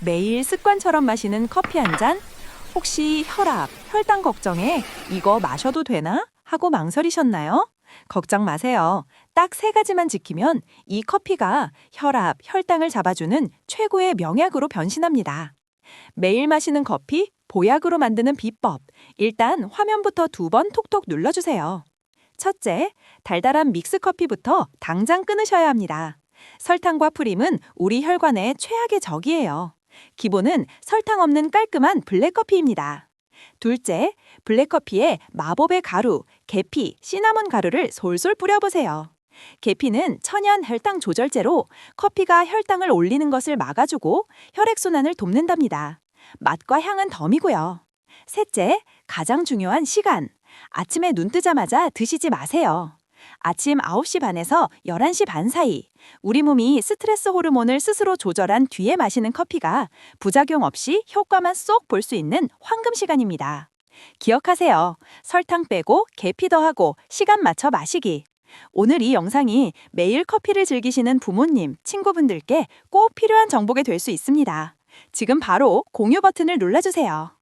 매일 습관처럼 마시는 커피 한 잔? 혹시 혈압, 혈당 걱정에 이거 마셔도 되나? 하고 망설이셨나요? 걱정 마세요. 딱 세 가지만 지키면 이 커피가 혈압, 혈당을 잡아주는 최고의 명약으로 변신합니다. 매일 마시는 커피, 보약으로 만드는 비법. 일단 화면부터 두 번 톡톡 눌러주세요. 첫째, 달달한 믹스 커피부터 당장 끊으셔야 합니다. 설탕과 프림은 우리 혈관의 최악의 적이에요. 기본은 설탕 없는 깔끔한 블랙커피입니다. 둘째, 블랙커피에 마법의 가루, 계피, 시나몬 가루를 솔솔 뿌려보세요. 계피는 천연 혈당 조절제로 커피가 혈당을 올리는 것을 막아주고 혈액순환을 돕는답니다. 맛과 향은 덤이고요. 셋째, 가장 중요한 시간. 아침에 눈 뜨자마자 드시지 마세요. 아침 9시 반에서 11시 반 사이 우리 몸이 스트레스 호르몬을 스스로 조절한 뒤에 마시는 커피가 부작용 없이 효과만 쏙 볼 수 있는 황금 시간입니다. 기억하세요. 설탕 빼고 계피 더하고 시간 맞춰 마시기. 오늘 이 영상이 매일 커피를 즐기시는 부모님, 친구분들께 꼭 필요한 정보가 될 수 있습니다. 지금 바로 공유 버튼을 눌러주세요.